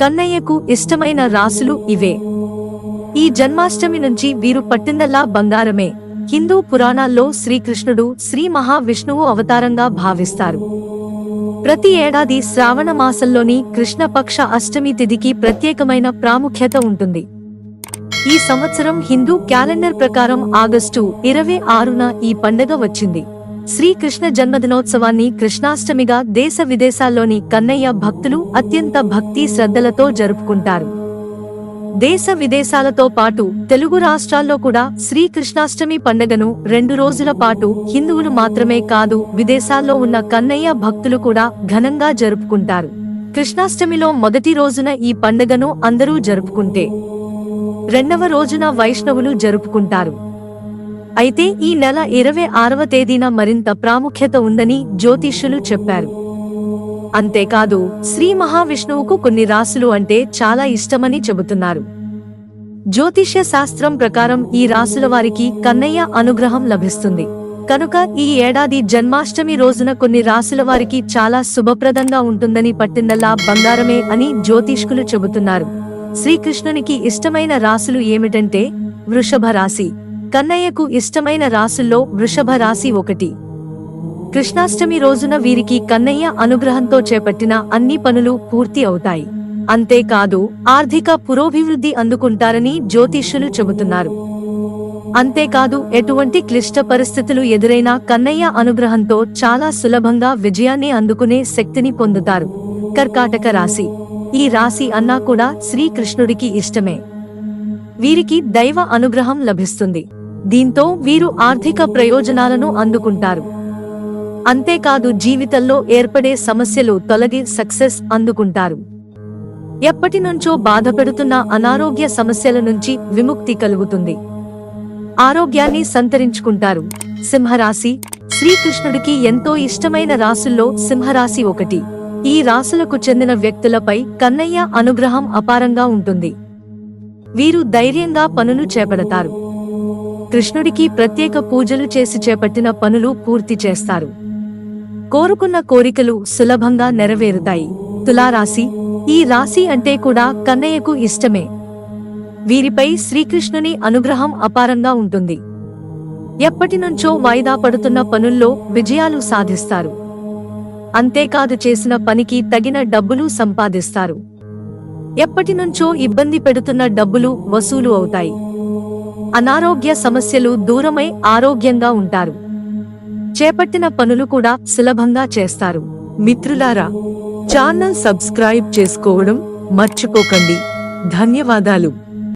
కన్నయ్యకు ఇష్టమైన రాసులు ఇవే. ఈ జన్మాష్టమి నుంచి వీరు పట్టిందల్లా బంగారమే. హిందూ పురాణాల్లో శ్రీకృష్ణుడు శ్రీ మహావిష్ణువు అవతారంగా భావిస్తారు. ప్రతి ఏడాది శ్రావణ మాసంలోని కృష్ణపక్ష అష్టమి తిథికి ప్రత్యేకమైన ప్రాముఖ్యత ఉంటుంది. ఈ సంవత్సరం హిందూ క్యాలెండర్ ప్రకారం ఆగస్టు ఇరవై ఆరున ఈ పండగ వచ్చింది. శ్రీకృష్ణ జన్మదినోత్సవాన్ని కృష్ణాష్టమిగా దేశ విదేశాల్లోని కన్నయ్య భక్తులు అత్యంత భక్తి శ్రద్ధలతో జరుపుకుంటారు. దేశ విదేశాలతో పాటు తెలుగు రాష్ట్రాల్లో కూడా శ్రీకృష్ణాష్టమి పండగను రెండు రోజుల పాటు హిందువులు మాత్రమే కాదు విదేశాల్లో ఉన్న కన్నయ్య భక్తులు కూడా ఘనంగా జరుపుకుంటారు. కృష్ణాష్టమిలో మొదటి రోజున ఈ పండగను అందరూ జరుపుకుంటే రెండవ రోజున వైష్ణవులు జరుపుకుంటారు. అయితే ఈ నెల ఇరవై ఆరవ తేదీన మరింత ప్రాముఖ్యత ఉందని జ్యోతిష్యులు చెప్పారు. అంతేకాదు శ్రీ మహావిష్ణువుకు కొన్ని రాసులు అంటే చాలా ఇష్టమని చెబుతున్నారు. జ్యోతిష్య శాస్త్రం ప్రకారం ఈ రాసుల వారికి కన్నయ్య అనుగ్రహం లభిస్తుంది. కనుక ఈ ఏడాది జన్మాష్టమి రోజున కొన్ని రాసుల వారికి చాలా శుభప్రదంగా ఉంటుందని పట్టిందల్లా బంగారమే అని జ్యోతిష్కులు చెబుతున్నారు. శ్రీకృష్ణునికి ఇష్టమైన రాసులు ఏమిటంటే వృషభ రాశి. కన్నయ్యకు ఇష్టమైన రాసుల్లో వృషభ రాశి ఒకటి. కృష్ణాష్టమి రోజున వీరికి కన్నయ్య అనుగ్రహంతో చేపట్టిన అన్ని పనులు పూర్తి అవుతాయి. అంతేకాదు ఆర్థిక పురోభివృద్ధి అందుకుంటారని జ్యోతిష్యులు చెబుతున్నారు. అంతేకాదు ఎటువంటి క్లిష్ట పరిస్థితులు ఎదురైనా కన్నయ్య అనుగ్రహంతో చాలా సులభంగా విజయాన్ని అందుకునే శక్తిని పొందుతారు. కర్కాటక రాశి. ఈ రాశి అన్నా కూడా శ్రీకృష్ణుడికి ఇష్టమే. వీరికి దైవ అనుగ్రహం లభిస్తుంది. దీంతో వీరు ఆర్థిక ప్రయోజనాలను అందుకుంటారు. అంతేకాదు జీవితంలో ఏర్పడే సమస్యలు తొలగి సక్సెస్ అందుకుంటారు. ఎప్పటినుంచో బాధపడుతున్న అనారోగ్య సమస్యల నుంచి విముక్తి కలుగుతుంది. ఆరోగ్యాన్ని సంతరించుకుంటారు. సింహరాశి శ్రీకృష్ణుడికి ఎంతో ఇష్టమైన రాసుల్లో సింహరాశి ఒకటి. ఈ రాసులకు చెందిన వ్యక్తులపై కన్నయ్య అనుగ్రహం అపారంగా ఉంటుంది. వీరు ధైర్యంగా పనులు చేపడతారు. కృష్ణుడికి ప్రత్యేక పూజలు చేసి చేపట్టిన పనులు పూర్తి చేస్తారు. కోరుకున్న కోరికలు సులభంగా నెరవేరుతాయి. తులారాశి ఈ రాశి అంటే కూడా కన్నయ్యకు ఇష్టమే. వీరిపై శ్రీకృష్ణుని అనుగ్రహం అపారంగా ఉంటుంది. ఎప్పటినుంచో వాయిదా పడుతున్న పనుల్లో విజయాలు సాధిస్తారు. అంతేకాదు చేసిన పనికి తగిన డబ్బులు సంపాదిస్తారు. ఎప్పటినుంచో ఇబ్బంది పెడుతున్న డబ్బులు వసూలు అవుతాయి. అనారోగ్య సమస్యలు దూరమై ఆరోగ్యంగా ఉంటారు. చేపట్టిన పనులు కూడా సులభంగా చేస్తారు. మిత్రులారా ఛానల్ సబ్స్క్రైబ్ చేసుకోవడం మర్చిపోకండి. ధన్యవాదాలు.